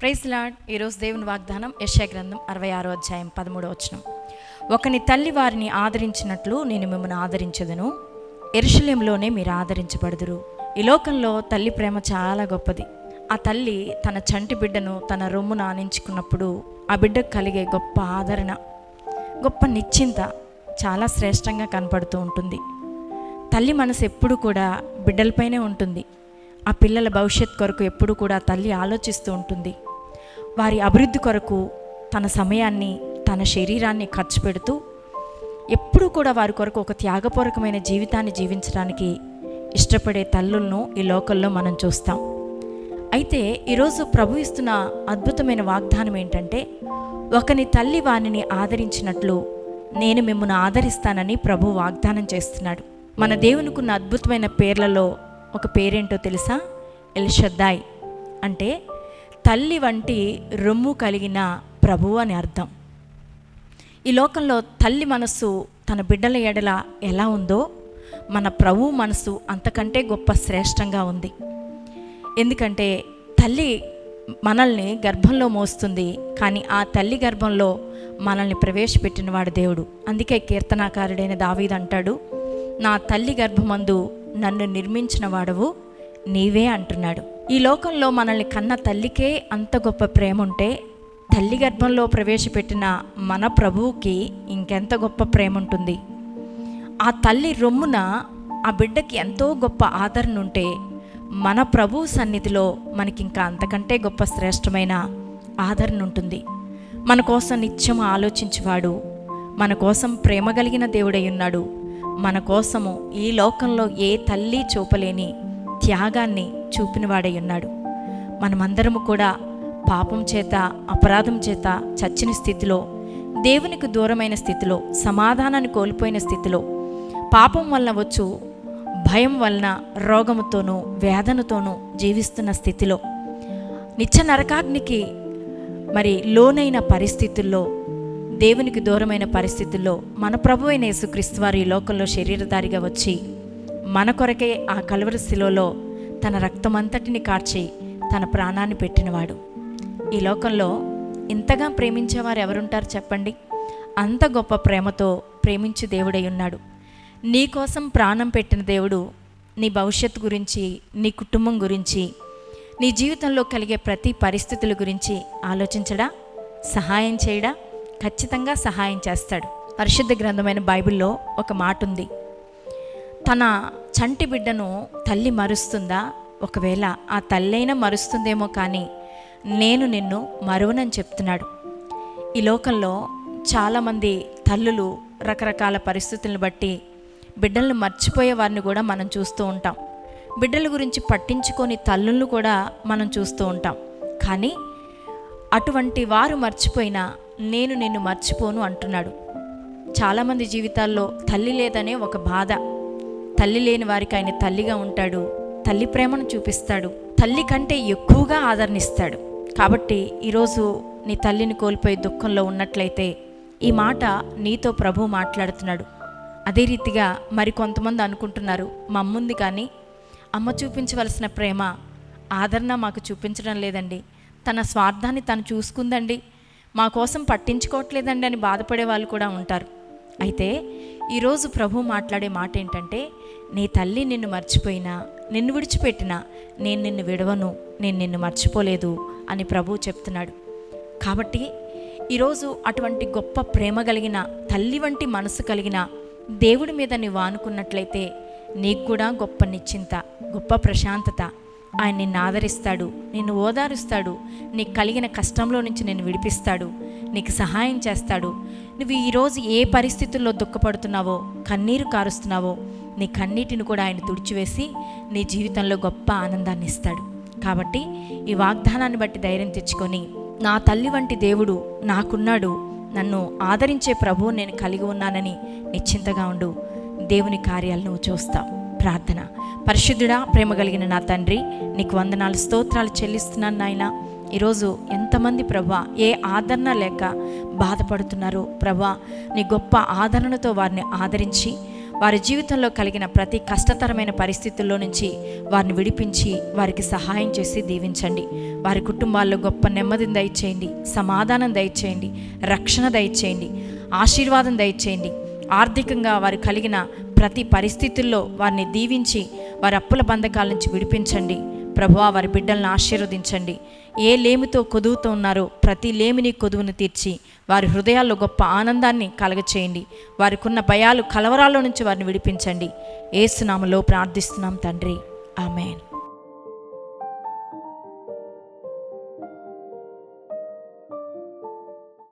Praise lord ఈరోజు దేవుని వాగ్దానం యశా గ్రంథం అరవై ఆరో అధ్యాయం పదమూడో వచనం. ఒకని తల్లి వారిని ఆదరించినట్లు నేను మిమ్మల్ని ఆదరించదును. ఎరుషలేంలోనే మీరు ఆదరించబడుదురు. ఈ లోకంలో తల్లి ప్రేమ చాలా గొప్పది. ఆ తల్లి తన చంటి బిడ్డను తన రొమ్ము ఆనించుకున్నప్పుడు ఆ బిడ్డకు కలిగే గొప్ప ఆదరణ గొప్ప నిశ్చింత చాలా శ్రేష్టంగా కనపడుతూ ఉంటుంది. తల్లి మనసు ఎప్పుడు కూడా బిడ్డలపైనే ఉంటుంది. ఆ పిల్లల భవిష్యత్ కొరకు ఎప్పుడు కూడా తల్లి ఆలోచిస్తూ ఉంటుంది. వారి అభివృద్ధి కొరకు తన సమయాన్ని తన శరీరాన్ని ఖర్చు పెడుతూ ఎప్పుడూ కూడా వారి కొరకు ఒక త్యాగపూర్వకమైన జీవితాన్ని జీవించడానికి ఇష్టపడే తల్లులను ఈ లోకల్లో మనం చూస్తాం. అయితే ఈరోజు ప్రభు ఇస్తున్న అద్భుతమైన వాగ్దానం ఏంటంటే ఒకని తల్లి వానిని ఆదరించినట్లు నేను మిమ్మల్ని ఆదరిస్తానని ప్రభు వాగ్దానం చేస్తున్నాడు. మన దేవునికున్న అద్భుతమైన పేర్లలో ఒక పేరేంటో తెలుసా? ఎల్షద్దాయ్. అంటే తల్లి వంటి రొమ్ము కలిగిన ప్రభువు అని అర్థం. ఈ లోకంలో తల్లి మనస్సు తన బిడ్డల ఎడల ఎలా ఉందో మన ప్రభు మనసు అంతకంటే గొప్ప శ్రేష్టంగా ఉంది. ఎందుకంటే తల్లి మనల్ని గర్భంలో మోస్తుంది కానీ ఆ తల్లి గర్భంలో మనల్ని ప్రవేశపెట్టినవాడు దేవుడు. అందుకే కీర్తనాకారుడైన దావీద్ అంటాడు నా తల్లి గర్భమందు నన్ను నిర్మించిన వాడవు నీవే అంటున్నాడు. ఈ లోకంలో మనల్ని కన్న తల్లికే అంత గొప్ప ప్రేమ ఉంటే తల్లి గర్భంలో ప్రవేశపెట్టిన మన ప్రభువుకి ఇంకెంత గొప్ప ప్రేమ ఉంటుంది ఆ తల్లి రొమ్మున ఆ బిడ్డకి ఎంతో గొప్ప ఆదరణ ఉంటే మన ప్రభు సన్నిధిలో మనకి ఇంకా అంతకంటే గొప్ప శ్రేష్టమైన ఆదరణ ఉంటుంది మన కోసం నిత్యం ఆలోచించేవాడు మన కోసం ప్రేమ కలిగిన దేవుడై ఉన్నాడు. మన కోసము ఈ లోకంలో ఏ తల్లి చూపలేని త్యాగాన్ని చూపినవాడై ఉన్నాడు. మనమందరము కూడా పాపం చేత అపరాధం చేత చచ్చిన స్థితిలో దేవునికి దూరమైన స్థితిలో సమాధానాన్ని కోల్పోయిన స్థితిలో పాపం వలన వచ్చు భయం వలన రోగముతోనూ వేదనతోనూ జీవిస్తున్న స్థితిలో నిత్య నరకాగ్నికి మరి లోనైన పరిస్థితుల్లో దేవునికి దూరమైన పరిస్థితుల్లో మన ప్రభు అయిన యేసుక్రీస్తు వారు ఈ లోకంలో శరీరధారిగా వచ్చి మన కొరకే ఆ కలువరి శిలోలో తన రక్తమంతటిని కార్చి తన ప్రాణాన్ని పెట్టినవాడు. ఈ లోకంలో ఇంతగా ప్రేమించేవారు ఎవరుంటారు చెప్పండి? అంత గొప్ప ప్రేమతో ప్రేమించు దేవుడై ఉన్నాడు. నీ కోసం ప్రాణం పెట్టిన దేవుడు నీ భవిష్యత్తు గురించి నీ కుటుంబం గురించి నీ జీవితంలో కలిగే ప్రతి పరిస్థితుల గురించి ఆలోచించడా? సహాయం చేయడా? ఖచ్చితంగా సహాయం చేస్తాడు. పరిశుద్ధ గ్రంథమైన బైబిల్లో ఒక మాట ఉంది తన చంటి బిడ్డను తల్లి మరుస్తుందా? ఒకవేళ ఆ తల్లైనా మరుస్తుందేమో కానీ నేను నిన్ను మరువనని చెప్తున్నాడు. ఈ లోకంలో చాలామంది తల్లులు రకరకాల పరిస్థితులను బట్టి బిడ్డలను మర్చిపోయే వారిని కూడా మనం చూస్తూ ఉంటాం. బిడ్డల గురించి పట్టించుకొని తల్లులను కూడా మనం చూస్తూ ఉంటాం. కానీ అటువంటి వారు మర్చిపోయినా నేను నిన్ను మర్చిపోను అంటున్నాడు. చాలామంది జీవితాల్లో తల్లి లేదనే ఒక బాధ తల్లి లేని వారికి ఆయన తల్లిగా ఉంటాడు. తల్లి ప్రేమను చూపిస్తాడు. తల్లి కంటే ఎక్కువగా ఆదరణిస్తాడు. కాబట్టి ఈరోజు నీ తల్లిని కోల్పోయి దుఃఖంలో ఉన్నట్లయితే ఈ మాట నీతో ప్రభు మాట్లాడుతున్నాడు. అదే రీతిగా మరి కొంతమంది అనుకుంటున్నారు మా అమ్ముంది కానీ అమ్మ చూపించవలసిన ప్రేమ ఆదరణ మాకు చూపించడం లేదండి. తన స్వార్థాన్ని తను చూసుకుందండి. మా కోసం పట్టించుకోవట్లేదండి అని బాధపడే వాళ్ళు కూడా ఉంటారు. అయితే ఈరోజు ప్రభు మాట్లాడే మాట ఏంటంటే నీ తల్లి నిన్ను మర్చిపోయినా నిన్ను విడిచిపెట్టినా నేను నిన్ను విడవను నేను నిన్ను మర్చిపోలేదు అని ప్రభు చెప్తున్నాడు. కాబట్టి ఈరోజు అటువంటి గొప్ప ప్రేమ కలిగిన తల్లి వంటి మనసు కలిగిన దేవుడి మీద నువ్వు ఆనుకున్నట్లయితే నీకు కూడా గొప్ప నిశ్చింత గొప్ప ప్రశాంతత. ఆయన నిన్ను ఆదరిస్తాడు నిన్ను ఓదారుస్తాడు నీకు కలిగిన కష్టంలో నుంచి నిన్ను విడిపిస్తాడు. నీకు సహాయం చేస్తాడు. నువ్వు ఈరోజు ఏ పరిస్థితుల్లో దుఃఖపడుతున్నావో కన్నీరు కారుస్తున్నావో నీ కన్నీటిని కూడా ఆయన తుడిచివేసి నీ జీవితంలో గొప్ప ఆనందాన్ని ఇస్తాడు. కాబట్టి ఈ వాగ్దానాన్ని బట్టి ధైర్యం తెచ్చుకొని నా తల్లి వంటి దేవుడు నాకున్నాడు. నన్ను ఆదరించే ప్రభువు నేను కలిగి ఉన్నానని నిశ్చింతగా ఉండు. దేవుని కార్యాలను చూస్తా. చూస్తావు ప్రార్థన. పరిశుద్ధుడా ప్రేమ కలిగిన నా తండ్రి నీకు వందనాలు స్తోత్రాలు చెల్లిస్తున్నాను నాయన. ఈరోజు ఎంతమంది ప్రభా ఏ ఆదరణ లేక బాధపడుతున్నారో? ప్రభా నీ గొప్ప ఆదరణతో వారిని ఆదరించి వారి జీవితంలో కలిగిన ప్రతి కష్టతరమైన పరిస్థితుల్లో నుంచి వారిని విడిపించి వారికి సహాయం చేసి దీవించండి. వారి కుటుంబాల్లో గొప్ప నెమ్మదిని దయచేయండి సమాధానం దయచేయండి రక్షణ దయచేయండి ఆశీర్వాదం దయచేయండి. ఆర్థికంగా వారు కలిగిన ప్రతి పరిస్థితుల్లో వారిని దీవించి వారి అప్పుల బంధకాల నుంచి విడిపించండి. ప్రభువా వారి బిడ్డలను ఆశీర్వదించండి. ఏ లేమితో కొదువుతో ఉన్నారో ప్రతి లేమిని కొదువును తీర్చి వారి హృదయాల్లో గొప్ప ఆనందాన్ని కలగచేయండి. వారికున్న భయాలు కలవరాల్లో నుంచి వారిని విడిపించండి. ఏసునామలో ప్రార్థిస్తున్నాం తండ్రి. ఆమెన్.